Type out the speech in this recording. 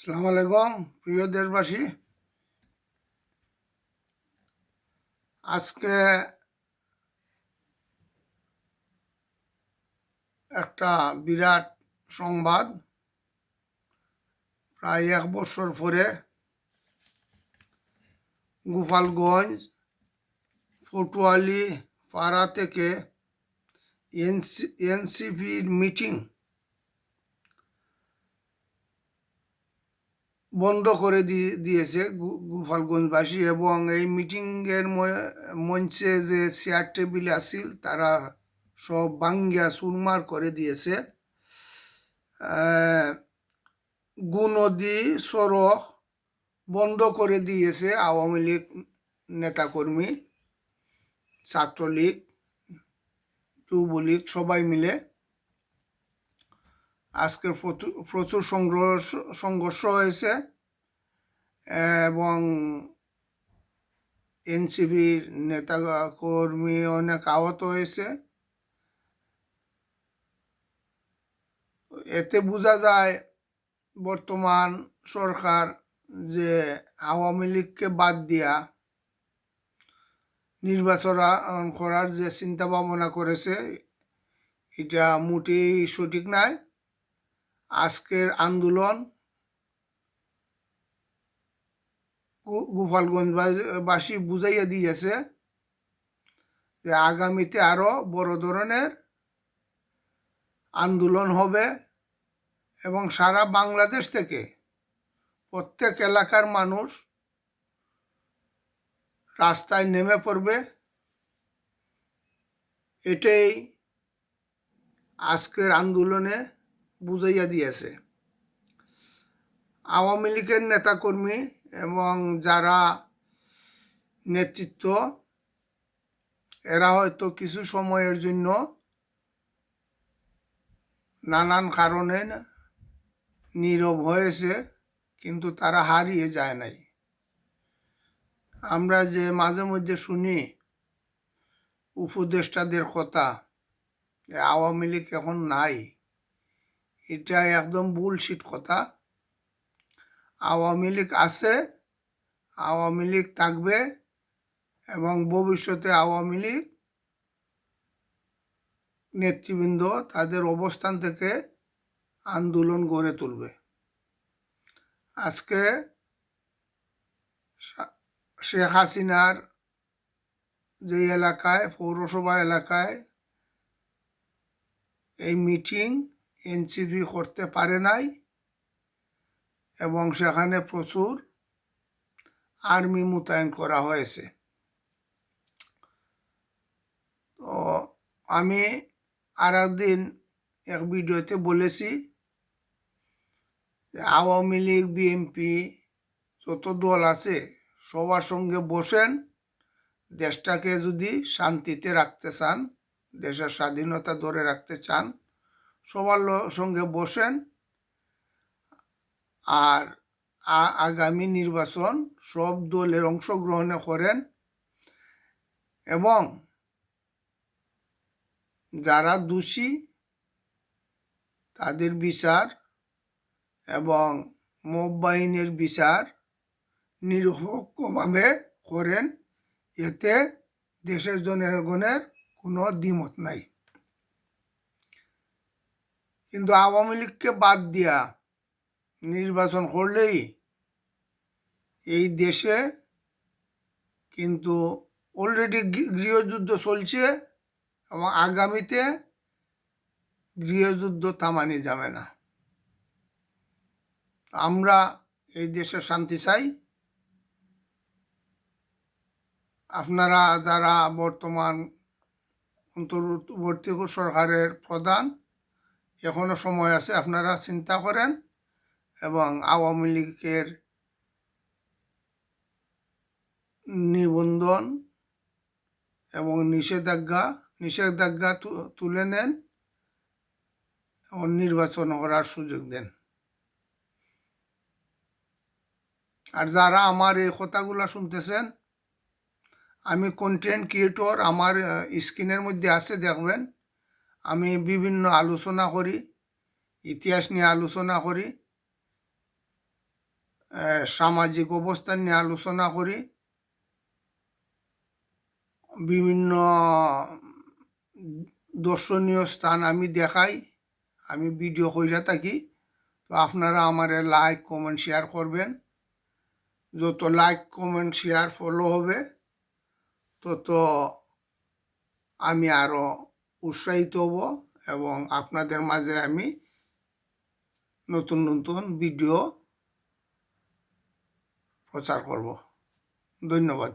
সালাম আলাইকুম, প্রিয় দেশবাসী। আজকে একটা বিরাট সংবাদ। প্রায় এক বছর পরে গোপালগঞ্জ ফটুয়ালি পাড়া থেকে এনসি এনসিপির মিটিং বন্ধ করে দিয়ে, দিয়েছে গোপালগঞ্জবাসী এবং এই মিটিংয়ের মঞ্চে যে চেয়ার টেবিল আছিল, তারা সব বাঙ্গিয়া সুরমার করে দিয়েছে। গুনদী সড়ক বন্ধ করে দিয়েছে আওয়ামী লীগ নেতাকর্মী, ছাত্রলীগ, যুবলীগ, সবাই মিলে। আজকে প্রচুর সংঘর্ষ সংঘর্ষ হয়েছে এবং এনসিপির নেতা কর্মী অনেক আহত হয়েছে। এতে বোঝা যায় বর্তমান সরকার যে আওয়ামী লীগকে বাদ দিয়া নির্বাচন করার যে চিন্তা ভাবনা করেছে, এটা মোটেই সঠিক নয় আজকের আন্দোলন গোপালগঞ্জবাসী বুঝাইয়া দিয়েছে যে আগামীতে আরও বড় ধরনের আন্দোলন হবে এবং সারা বাংলাদেশ থেকে প্রত্যেক এলাকার মানুষ রাস্তায় নেমে পড়বে। এটাই আজকের আন্দোলনে বুঝাইয়া দিয়েছে। আওয়ামী লীগের নেতাকর্মী এবং যারা নেতৃত্ব, এরা হয়তো কিছু সময়ের জন্য নানান কারণে নীরব হয়েছে, কিন্তু তারা হারিয়ে যায় নাই। আমরা যে মাঝে মধ্যে শুনি উপদেষ্টাদের কথা আওয়ামী লীগ এখন নাই। এটা একদম বুলশিট কথা। আওয়ামী লীগ আছে, আওয়ামী লীগ থাকবে এবং ভবিষ্যতে আওয়ামী লীগ নেতৃবৃন্দ তাদের অবস্থান থেকে আন্দোলন গড়ে তুলবে। আজকে শেখ হাসিনার যে এলাকায়, পৌরসভা এলাকায় এই মিটিং এনসিপি করতে পারে নাই এবং সেখানে প্রচুর আর্মি মোতায়েন করা হয়েছে। তো আমি আর একদিন এক ভিডিওতে বলেছি আওয়ামী লীগ, বিএনপি যত দল আছে সবার সঙ্গে বসেন, দেশটাকে যদি শান্তিতে রাখতে চান, দেশের স্বাধীনতা ধরে রাখতে চান সবার সঙ্গে বসেন। আর আগামী নির্বাচন সব দলের অংশগ্রহণে করেন। এবং যারা দোষী, তাদের বিচার এবং মোব বাহিনীর বিচার নিরপেক্ষভাবে করেন। এতে দেশের জনগণের কোনো দ্বিমত নাই। কিন্তু আওয়ামী লীগকে বাদ দিয়া নির্বাচন করলেই এই দেশে কিন্তু অলরেডি গৃহযুদ্ধ চলছে এবং আগামীতে গৃহযুদ্ধ থামানি যাবে না। আমরা এই দেশে শান্তি চাই। আপনারা যারা বর্তমান অন্তর্বর্তী সরকারের প্রধান এখনও সময় আছে, আপনারা চিন্তা করেন এবং আওয়ামী লীগের নিবন্ধন এবং নিষেধাজ্ঞা নিষেধাজ্ঞা তুলে নেন এবং নির্বাচন করার সুযোগ দেন। আর যারা আমার এই কথাগুলো শুনতেছেন, আমি কন্টেন্ট ক্রিয়েটর আমার স্ক্রিনের মধ্যে আছে, দেখবেন। আমি বিভিন্ন আলোচনা করি, ইতিহাস নিয়ে আলোচনা করি সামাজিক অবস্থান নিয়ে আলোচনা করি, বিভিন্ন দর্শনীয় স্থান আমি দেখাই, আমি ভিডিও কইরা থাকি, তো আপনারা আমারে লাইক কমেন্ট শেয়ার করবেন। যত লাইক কমেন্ট শেয়ার ফলো হবে, তত আমি আরও উৎসাহিত হব এবং আপনাদের মাঝে আমি নতুন নতুন ভিডিও প্রচার করব। ধন্যবাদ।